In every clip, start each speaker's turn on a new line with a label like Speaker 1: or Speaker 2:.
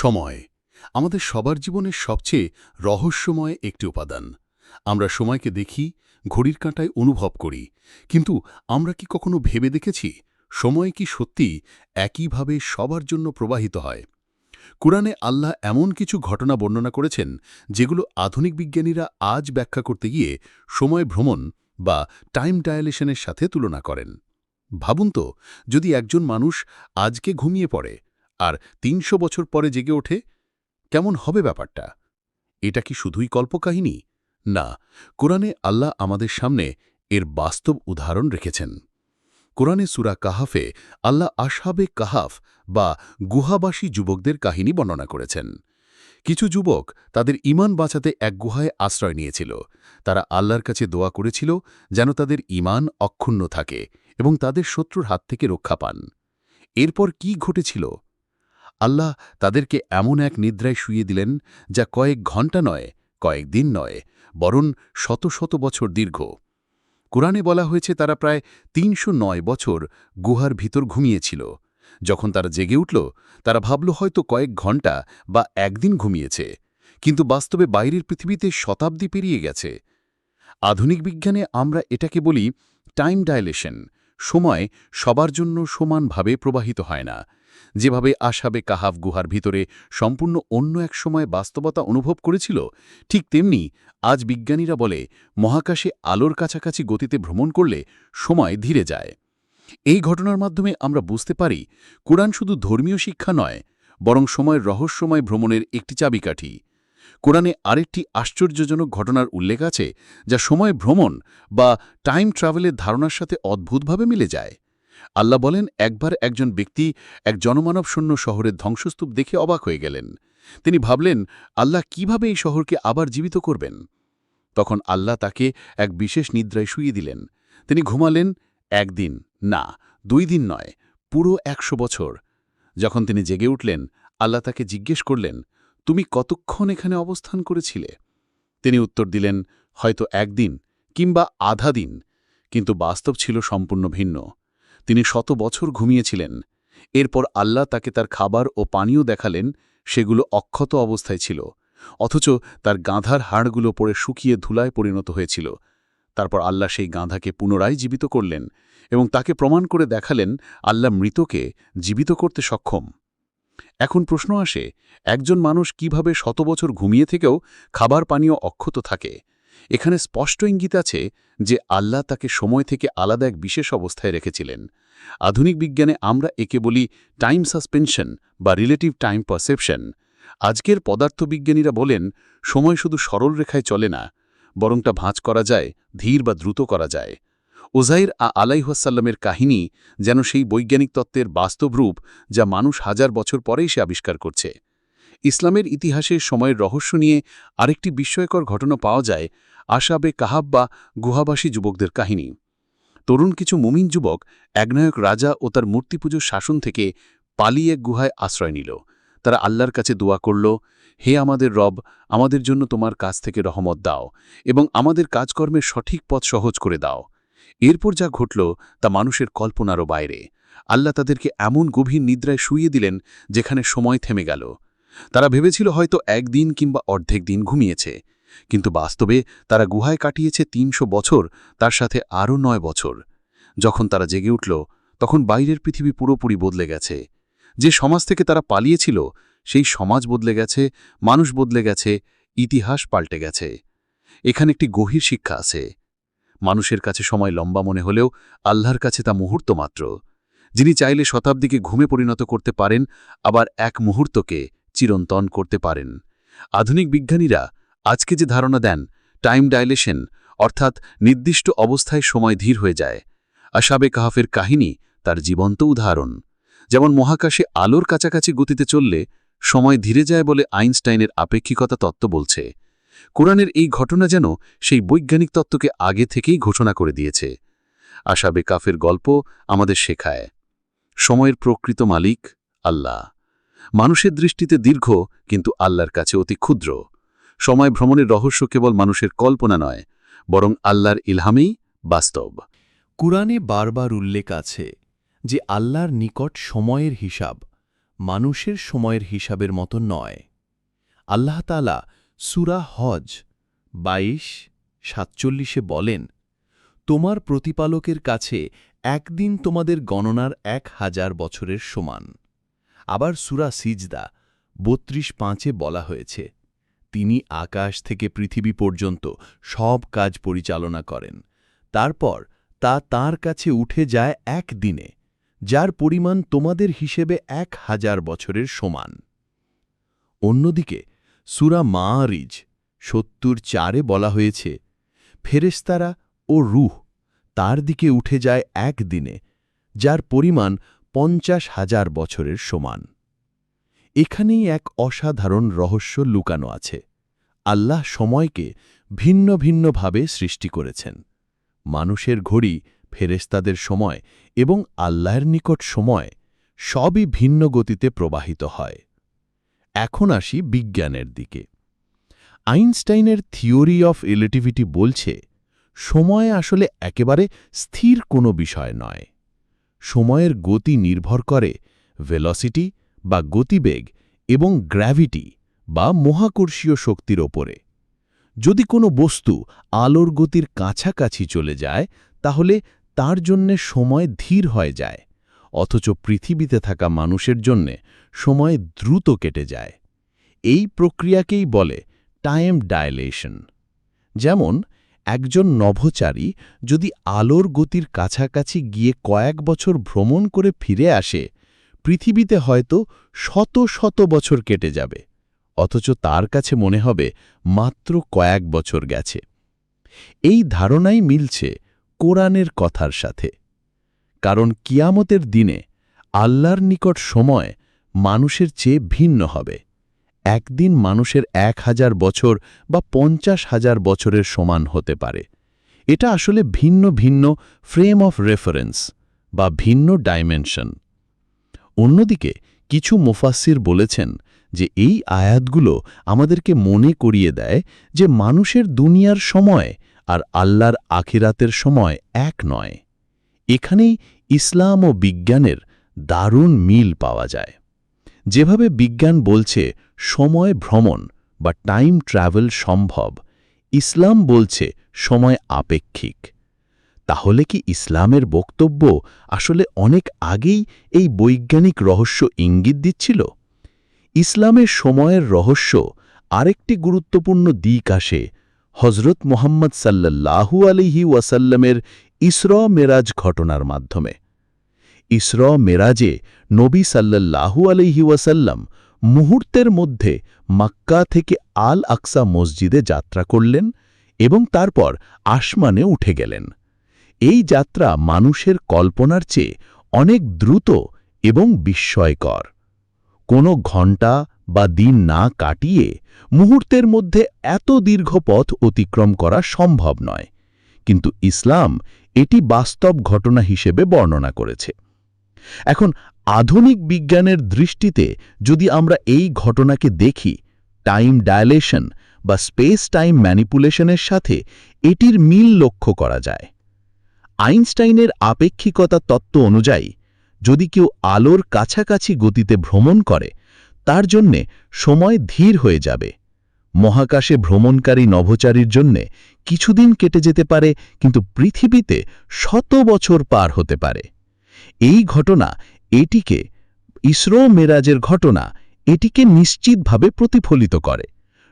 Speaker 1: সময় আমাদের সবার জীবনের সবচেয়ে রহস্যময় একটি উপাদান। আমরা সময়কে দেখি, ঘড়ির কাঁটায় অনুভব করি, কিন্তু আমরা কি কখনো ভেবে দেখেছি? সময় কি সত্যি একইভাবে সবার জন্য প্রবাহিত হয়? কুরআনে আল্লাহ এমন কিছু ঘটনা বর্ণনা করেছেন, যেগুলো আধুনিক বিজ্ঞানীরা আজ ব্যাখ্যা করতে গিয়ে সময় ভ্রমণ বা টাইম ডায়ালেশনের সাথে তুলনা করেন। ভাবুন তো, যদি একজন মানুষ আজকে ঘুমিয়ে পড়ে আর তিনশো বছর পরে জেগে ওঠে, কেমন হবে ব্যাপারটা? এটা কি শুধুই কল্পকাহিনী? না, কোরআনে আল্লাহ আমাদের সামনে এর বাস্তব উদাহরণ রেখেছেন। কোরআনে সুরা কাহাফে আল্লাহ আশাবে কাহাফ বা গুহাবাসী যুবকদের কাহিনী বর্ণনা করেছেন। কিছু যুবক তাদের ইমান বাঁচাতে এক গুহায় আশ্রয় নিয়েছিল। তারা আল্লাহর কাছে দোয়া করেছিল যেন তাদের ইমান অক্ষুণ্ণ থাকে এবং তাদের শত্রুর হাত থেকে রক্ষা পান। এরপর কি ঘটেছিল? আল্লাহ তাদেরকে এমন এক নিদ্রায় শুয়ে দিলেন, যা কয়েক ঘণ্টা নয়, কয়েক দিন নয়, বরং শত শত বছর দীর্ঘ। কোরআনে বলা হয়েছে, তারা প্রায় তিনশো নয় বছর গুহার ভিতর ঘুমিয়েছিল। যখন তারা জেগে উঠল, তারা ভাবল হয়তো কয়েক ঘণ্টা বা একদিন ঘুমিয়েছে, কিন্তু বাস্তবে বাইরের পৃথিবীতে শতাব্দী পেরিয়ে গেছে। আধুনিক বিজ্ঞানে আমরা এটাকে বলি, টাইম ডাইলেশন সময় সবার জন্য সমানভাবে প্রবাহিত হয় না। যেভাবে আশাবে কাহাফ গুহার ভিতরে সম্পূর্ণ অন্য এক সময় বাস্তবতা অনুভব করেছিল, ঠিক তেমনি আজ বিজ্ঞানীরা বলে, মহাকাশে আলোর কাছাকাছি গতিতে ভ্রমণ করলে সময় ধীরে যায়। এই ঘটনার মাধ্যমে আমরা বুঝতে পারি, কোরআন শুধু ধর্মীয় শিক্ষা নয়, বরং সময়ের রহস্যময় ভ্রমণের একটি চাবিকাঠি। কোরআনে আরেকটি আশ্চর্যজনক ঘটনার উল্লেখ আছে, যা সময় ভ্রমণ বা টাইম ট্রাভেলের ধারণার সাথে অদ্ভুতভাবে মিলে যায়। আল্লাহ বলেন, একবার একজন ব্যক্তি এক জনমানব শূন্য শহরের ধ্বংসস্তূপ দেখে অবাক হয়ে গেলেন। তিনি ভাবলেন, আল্লাহ কীভাবে এই শহরকে আবার জীবিত করবেন? তখন আল্লাহ তাকে এক বিশেষ নিদ্রায় শুয়ে দিলেন। তিনি ঘুমালেন, একদিন, না, দুই দিন নয়, পুরো একশো বছর। যখন তিনি জেগে উঠলেন, আল্লাহ তাকে জিজ্ঞেস করলেন, তুমি কতক্ষণ এখানে অবস্থান করেছিলে? তিনি উত্তর দিলেন, হয়তো একদিন কিংবা আধা দিন। কিন্তু বাস্তব ছিল সম্পূর্ণ ভিন্ন। তিনি শত বছর ঘুমিয়েছিলেন। এরপর আল্লাহ তাকে তার খাবার ও পানীয় দেখালেন, সেগুলো অক্ষত অবস্থায় ছিল, অথচ তার গাঁধার হাড়গুলো পড়ে শুকিয়ে ধুলায় পরিণত হয়েছিল। তারপর আল্লাহ সেই গাঁধাকে পুনরায় জীবিত করলেন এবং তাকে প্রমাণ করে দেখালেন, আল্লাহ মৃতকে জীবিত করতে সক্ষম। এখন প্রশ্ন আসে, একজন মানুষ কীভাবে শত বছর ঘুমিয়ে থেকেও খাবার পানীয় অক্ষত থাকে? এখানে স্পষ্ট ইঙ্গিত আছে যে আল্লাহ তাকে সময় থেকে আলাদা এক বিশেষ অবস্থায় রেখেছিলেন। আধুনিক বিজ্ঞানে আমরা একে বলি টাইম সাসপেনশন বা রিলেটিভ টাইম পারসেপশন আজকের পদার্থবিজ্ঞানীরা বলেন, সময় শুধু সরল রেখায় চলে না, বরংটা ভাঁজ করা যায়, ধীর বা দ্রুত করা যায়। ওজাইর আ আলাইহাসাল্লামের কাহিনী যেন সেই বৈজ্ঞানিক তত্ত্বের বাস্তব রূপ যা মানুষ হাজার বছর পরেই সে আবিষ্কার করছে। ইসলামের ইতিহাসে সময়ের রহস্য নিয়ে আরেকটি বিস্ময়কর ঘটনা পাওয়া যায় আশাবে কাহাব বা গুহাবাসী যুবকদের কাহিনী। তরুণ কিছু মুমিন যুবক একনায়ক রাজা ও তার মূর্তিপুজোর শাসন থেকে পালিয়ে গুহায় আশ্রয় নিল। তারা আল্লাহর কাছে দোয়া করল, হে আমাদের রব, আমাদের জন্য তোমার কাছ থেকে রহমত দাও এবং আমাদের কাজকর্মের সঠিক পথ সহজ করে দাও। এরপর যা ঘটল তা মানুষের কল্পনারও বাইরে। আল্লাহ তাদেরকে এমন গভীর নিদ্রায় শুইয়ে দিলেন যেখানে সময় থেমে গেল। তারা ভেবেছিল হয়তো একদিন কিংবা অর্ধেক দিন ঘুমিয়েছে, কিন্তু বাস্তবে তারা গুহায় কাটিয়েছে তিনশো বছর, তার সাথে আরও নয় বছর। যখন তারা জেগে উঠল, তখন বাইরের পৃথিবী পুরোপুরি বদলে গেছে। যে সমাজ থেকে তারা পালিয়েছিল, সেই সমাজ বদলে গেছে, মানুষ বদলে গেছে, ইতিহাস পাল্টে গেছে। এখানে একটি গভীর শিক্ষা আছে। মানুষের কাছে সময় লম্বা মনে হলেও আল্লাহর কাছে তা মুহূর্ত মাত্র। যিনি চাইলে শতাব্দীকে ঘুমে পরিণত করতে পারেন, আবার এক মুহূর্তকে চিরন্তন করতে পারেন। আধুনিক বিজ্ঞানীরা আজকে যে ধারণা দেন টাইম ডাইলেশন অর্থাৎ নির্দিষ্ট অবস্থায় সময় ধীর হয়ে যায়, আশাবে কাহাফের কাহিনী তার জীবন্ত উদাহরণ। যেমন মহাকাশে আলোর কাছাকাছি গতিতে চললে সময় ধীরে যায় বলে আইনস্টাইনের আপেক্ষিকতা তত্ত্ব বলছে। কোরআনের এই ঘটনা যেন সেই বৈজ্ঞানিক তত্ত্বকে আগে থেকেই ঘোষণা করে দিয়েছে। আশাবে কাফের গল্প আমাদের শেখায়। সময়ের প্রকৃত মালিক আল্লাহ। মানুষের দৃষ্টিতে দীর্ঘ, কিন্তু আল্লাহর কাছে অতি ক্ষুদ্র। সময় ভ্রমণের রহস্য কেবল মানুষের কল্পনা নয়, বরং আল্লাহর ইলহামেই বাস্তব।
Speaker 2: কুরআনে বারবার উল্লেখ আছে যে আল্লাহর নিকট সময়ের হিসাব মানুষের সময়ের হিসাবের মতো নয়। আল্লাহ তালা সুরা হজ বাইশ, সাতচল্লিশে বলেন, তোমার প্রতিপালকের কাছে একদিন তোমাদের গণনার এক হাজার বছরের সমান। আবার সুরা সিজদা বত্রিশ পাঁচে বলা হয়েছে, তিনি আকাশ থেকে পৃথিবী পর্যন্ত সব কাজ পরিচালনা করেন। তারপর তা তার কাছে উঠে যায় এক দিনে, যার পরিমাণ তোমাদের হিসেবে এক হাজার বছরের সমান। অন্যদিকে সুরা মাআরিজ সত্তর চারে বলা হয়েছে ফেরেস্তারা ও রুহ তার দিকে উঠে যায় এক দিনে, যার পরিমাণ পঞ্চাশ হাজার বছরের সমান। এখানেই এক অসাধারণ রহস্য লুকানো আছে। আল্লাহ সময়কে ভিন্ন ভিন্নভাবে সৃষ্টি করেছেন। মানুষের ঘড়ি ফেরেস্তাদের সময় এবং আল্লাহর নিকট সময় সবই ভিন্ন গতিতে প্রবাহিত হয়। এখন আসি বিজ্ঞানের দিকে। আইনস্টাইনের থিওরি অফ রিলেটিভিটি বলছে, সময় আসলে একেবারে স্থির কোনো বিষয় নয়। সময়ের গতি নির্ভর করে ভেলসিটি বা গতিবেগ এবং গ্র্যাভিটি বা মহাকর্ষীয় শক্তির ওপরে। যদি কোনো বস্তু আলোর গতির কাছাকাছি চলে যায়, তাহলে তার জন্যে সময় ধীর হয়ে যায়, অথচ পৃথিবীতে থাকা মানুষের জন্যে সময় দ্রুত কেটে যায়। এই প্রক্রিয়াকেই বলে টাইম ডায়লেশন যেমন একজন নভোচারী যদি আলোর গতির কাছাকাছি গিয়ে কয়েক বছর ভ্রমণ করে ফিরে আসে, পৃথিবীতে হয়তো শত শত বছর কেটে যাবে। অথচ তার কাছে মনে হবে, মাত্র কয়েক বছর গেছে। এই ধারণাই মিলছে কোরআনের কথার সাথে। কারণ কিয়ামতের দিনে আল্লাহর নিকট সময় মানুষের চেয়ে ভিন্ন হবে। একদিন মানুষের এক হাজার বছর বা পঞ্চাশ হাজার বছরের সমান হতে পারে। এটা আসলে ভিন্ন ভিন্ন ফ্রেম অফ রেফারেন্স বা ভিন্ন ডাইমেনশন অন্যদিকে, কিছু মুফাসির বলেছেন যে এই আয়াতগুলো আমাদেরকে মনে করিয়ে দেয় যে মানুষের দুনিয়ার সময় আর আল্লাহর আখিরাতের সময় এক নয়। এখানেই ইসলাম ও বিজ্ঞানের দারুণ মিল পাওয়া যায়। যেভাবে বিজ্ঞান বলছে, সময় ভ্রমণ বা টাইম ট্রাভেল সম্ভব, ইসলাম বলছে সময় আপেক্ষিক। তাহলে কি ইসলামের বক্তব্য আসলে অনেক আগেই এই বৈজ্ঞানিক রহস্য ইঙ্গিত দিচ্ছিল? ইসলামের সময়ের রহস্য আরেকটি গুরুত্বপূর্ণ দিক আসে হজরত মোহাম্মদ সাল্লাল্লাহু আলিহি ওয়াসাল্লামের ইসর মেরাজ ঘটনার মাধ্যমে। ইসর মেরাজে নবী সাল্লাল্লাহু আলিহি ওয়াসাল্লাম মুহূর্তের মধ্যে মাক্কা থেকে আল আকসা মসজিদে যাত্রা করলেন এবং তারপর আসমানে উঠে গেলেন। এই যাত্রা মানুষের কল্পনার চেয়ে অনেক দ্রুত এবং বিস্ময়কর। কোনো ঘণ্টা বা দিন না কাটিয়ে মুহূর্তের মধ্যে এত দীর্ঘ পথ অতিক্রম করা সম্ভব নয়। কিন্তু ইসলাম এটি বাস্তব ঘটনা হিসেবে বর্ণনা করেছে। এখন আধুনিক বিজ্ঞানের দৃষ্টিতে যদি আমরা এই ঘটনাকে দেখি টাইম ডায়ালেশন বা স্পেস টাইম ম্যানিপুলেশনের সাথে এটির মিল লক্ষ্য করা যায়। আইনস্টাইনের আপেক্ষিকতা তত্ত্ব অনুযায়ী, যদি কেউ আলোর কাছাকাছি গতিতে ভ্রমণ করে, তার জন্যে সময় ধীর হয়ে যাবে। মহাকাশে ভ্রমণকারী নভোচারীর জন্যে কিছুদিন কেটে যেতে পারে, কিন্তু পৃথিবীতে শত বছর পার হতে পারে। এই ঘটনা এটিকে, ইসরো মেরাজের ঘটনা এটিকে নিশ্চিতভাবে প্রতিফলিত করে।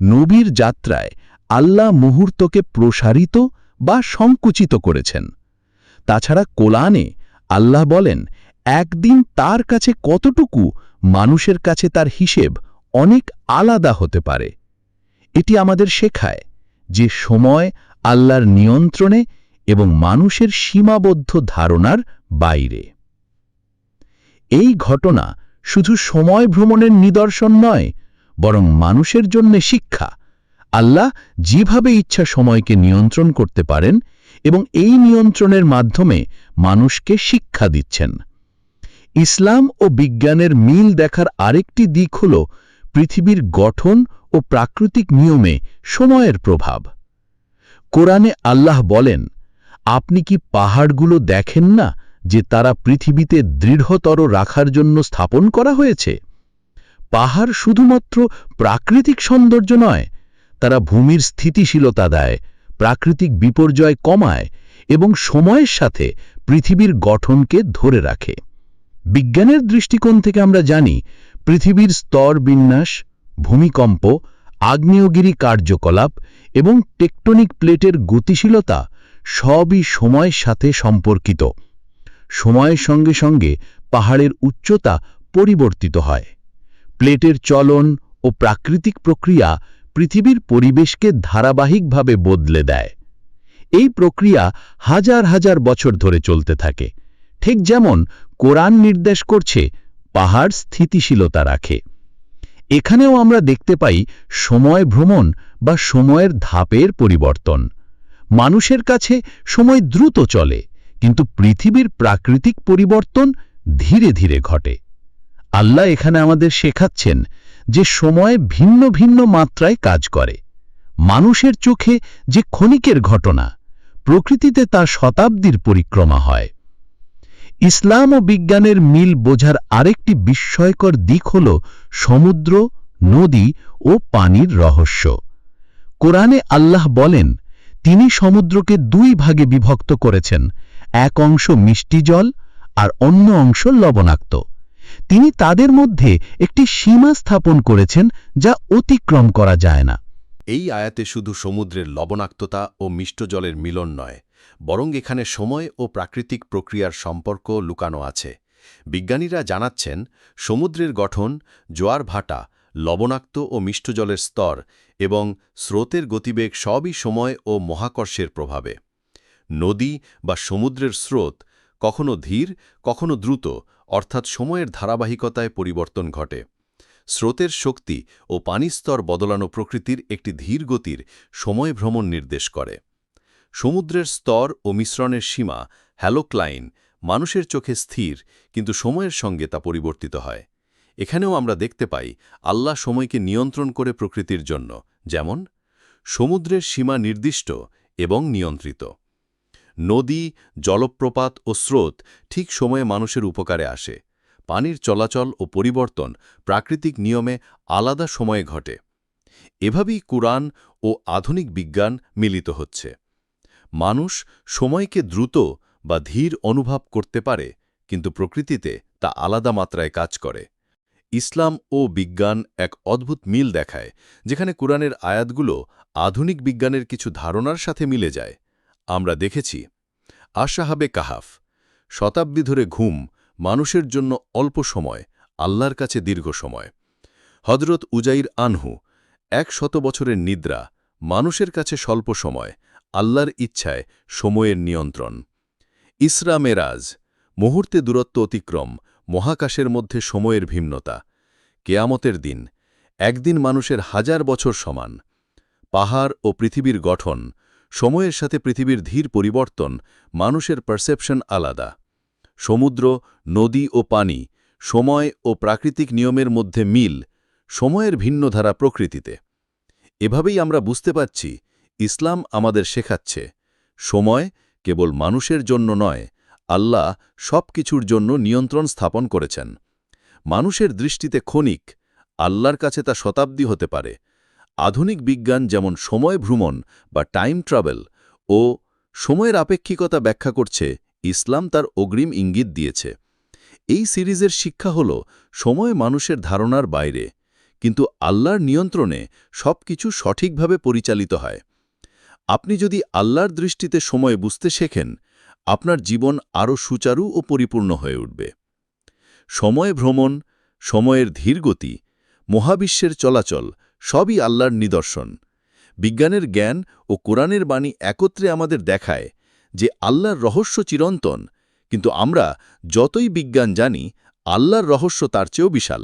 Speaker 2: নবীর যাত্রায় আল্লাহ মুহূর্তকে প্রসারিত বা সংকুচিত করেছেন। তাছাড়া কোলানে আল্লাহ বলেন, একদিন তার কাছে কতটুকু মানুষের কাছে তার হিসেব অনেক আলাদা হতে পারে। এটি আমাদের শেখায় যে সময় আল্লাহর নিয়ন্ত্রণে এবং মানুষের সীমাবদ্ধ ধারণার বাইরে। এই ঘটনা শুধু সময় ভ্রমণের নিদর্শন নয়, বরং মানুষের জন্য শিক্ষা। আল্লাহ যেভাবে ইচ্ছা সময়কে নিয়ন্ত্রণ করতে পারেন এবং এই নিয়ন্ত্রণের মাধ্যমে মানুষকে শিক্ষা দিচ্ছেন। ইসলাম ও বিজ্ঞানের মিল দেখার আরেকটি দিক হল পৃথিবীর গঠন ও প্রাকৃতিক নিয়মে সময়ের প্রভাব। কোরআনে আল্লাহ বলেন আপনি কি পাহাড়গুলো দেখেন না যে তারা পৃথিবীতে দৃঢ়তর রাখার জন্য স্থাপন করা হয়েছে?
Speaker 3: পাহাড় শুধুমাত্র প্রাকৃতিক সৌন্দর্য নয়, তারা ভূমির স্থিতিশীলতা দেয়, প্রাকৃতিক বিপর্যয় কমায় এবং সময়ের সাথে পৃথিবীর গঠনকে ধরে রাখে। বিজ্ঞানের দৃষ্টিকোণ থেকে আমরা জানি, পৃথিবীর স্তর বিন্যাস, ভূমিকম্প, আগ্নেয়গিরি কার্যকলাপ এবং টেকটনিক প্লেটের গতিশীলতা সবই সময়ের সাথে সম্পর্কিত। সময়ের সঙ্গে সঙ্গে পাহাড়ের উচ্চতা পরিবর্তিত হয়। প্লেটের চলন ও প্রাকৃতিক প্রক্রিয়া পৃথিবীর পরিবেশকে ধারাবাহিকভাবে বদলে দেয়। এই প্রক্রিয়া হাজার হাজার বছর ধরে চলতে থাকে। ঠিক যেমন কোরআন নির্দেশ করছে, পাহাড় স্থিতিশীলতা রাখে। এখানেও আমরা দেখতে পাই সময় ভ্রমণ বা সময়ের ধাপের পরিবর্তন। মানুষের কাছে সময় দ্রুত চলে, কিন্তু পৃথিবীর প্রাকৃতিক পরিবর্তন ধীরে ধীরে ঘটে। আল্লাহ এখানে আমাদের শেখাচ্ছেন যে সময় ভিন্ন ভিন্ন মাত্রায় কাজ করে। মানুষের চোখে যে ক্ষণিকের ঘটনা, প্রকৃতিতে তা শতাব্দীর পরিক্রমা হয়। ইসলাম ও বিজ্ঞানের মিল বোঝার আরেকটি বিস্ময়কর দিক হল সমুদ্র, নদী ও পানির রহস্য। কোরআনে আল্লাহ বলেন তিনি সমুদ্রকে দুই ভাগে বিভক্ত করেছেন, এক অংশ মিষ্টি জল আর অন্য অংশ লবণাক্ত। তিনি তাদের মধ্যে একটি সীমা স্থাপন করেছেন যা অতিক্রম করা যায় না।
Speaker 2: এই আয়াতে শুধু সমুদ্রের লবণাক্ততা ও মিষ্ট জলের মিলন নয়, বরং এখানে সময় ও প্রাকৃতিক প্রক্রিয়ার সম্পর্ক লুকানো আছে। বিজ্ঞানীরা জানাচ্ছেন, সমুদ্রের গঠন, জোয়ার ভাটা লবণাক্ত ও মিষ্ট জলের স্তর এবং স্রোতের গতিবেগ সবই সময় ও মহাকর্ষের প্রভাবে। নদী বা সমুদ্রের স্রোত কখনো ধীর, কখনো দ্রুত, অর্থাৎ সময়ের ধারাবাহিকতায় পরিবর্তন ঘটে। স্রোতের শক্তি ও পানিস্তর বদলানো প্রকৃতির একটি ধীর গতির সময় ভ্রমণ নির্দেশ করে। সমুদ্রের স্তর ও মিশ্রণের সীমা, হ্যালোক্লাইন, মানুষের চোখে স্থির, কিন্তু সময়ের সঙ্গে তা পরিবর্তিত হয়। এখানেও আমরা দেখতে পাই আল্লাহ সময়কে নিয়ন্ত্রণ করে প্রকৃতির জন্য, যেমন সমুদ্রের সীমা নির্দিষ্ট এবং নিয়ন্ত্রিত। নদী, জলপ্রপাত ও স্রোত ঠিক সময়ে মানুষের উপকারে আসে। পানির চলাচল ও পরিবর্তন প্রাকৃতিক নিয়মে আলাদা সময়ে ঘটে। এভাবেই কুরআন ও আধুনিক বিজ্ঞান মিলিত হচ্ছে। মানুষ সময়কে দ্রুত বা ধীর অনুভব করতে পারে, কিন্তু প্রকৃতিতে তা আলাদা মাত্রায় কাজ করে। ইসলাম ও বিজ্ঞান এক অদ্ভুত মিল দেখায়, যেখানে কুরআনের আয়াতগুলো আধুনিক বিজ্ঞানের কিছু ধারণার সাথে মিলে যায়। আমরা দেখেছি, আশাহাবে কাহাফ, শতাব্দী ধরে ঘুম, মানুষের জন্য অল্প সময়, আল্লাহর কাছে দীর্ঘ সময়। হজরত উজাইর আনহু, এক শত বছরের নিদ্রা, মানুষের কাছে স্বল্প সময়, আল্লাহর ইচ্ছায় সময়ের নিয়ন্ত্রণ। ইসরা মেরাজ, মুহূর্তে দূরত্ব অতিক্রম মহাকাশের মধ্যে সময়ের ভিন্নতা। কেয়ামতের দিন, একদিন মানুষের হাজার বছর সমান। পাহাড় ও পৃথিবীর গঠন, সময়ের সাথে পৃথিবীর ধীর পরিবর্তন, মানুষের পারসেপশন আলাদা। সমুদ্র, নদী ও পানি, সময় ও প্রাকৃতিক নিয়মের মধ্যে মিল, সময়ের ভিন্ন ধারা প্রকৃতিতে। এভাবেই আমরা বুঝতে পাচ্ছি ইসলাম আমাদের শেখাচ্ছে। সময় কেবল মানুষের জন্য নয় আল্লাহ সব কিছুর জন্য নিয়ন্ত্রণ স্থাপন করেছেন। মানুষের দৃষ্টিতে ক্ষণিক, আল্লাহর কাছে তা শতাব্দী হতে পারে। আধুনিক বিজ্ঞান যেমন সময় ভ্রমণ বা টাইম ট্রাভেল ও সময়ের আপেক্ষিকতা ব্যাখ্যা করছে, ইসলাম তার অগ্রিম ইঙ্গিত দিয়েছে। এই সিরিজের শিক্ষা হল, সময় মানুষের ধারণার বাইরে, কিন্তু আল্লাহর নিয়ন্ত্রণে সব কিছু সঠিকভাবে পরিচালিত হয়। আপনি যদি আল্লাহর দৃষ্টিতে সময় বুঝতে শেখেন আপনার জীবন আরও সুচারু ও পরিপূর্ণ হয়ে উঠবে। সময় ভ্রমণ, সময়ের ধীরগতি, মহাবিশ্বের চলাচল, সবই আল্লাহর নিদর্শন। বিজ্ঞানের জ্ঞান ও কোরআনের বাণী একত্রে আমাদের দেখায় যে আল্লাহর রহস্য চিরন্তন, কিন্তু আমরা যতই বিজ্ঞান জানি, আল্লাহর রহস্য তার চেয়েও বিশাল।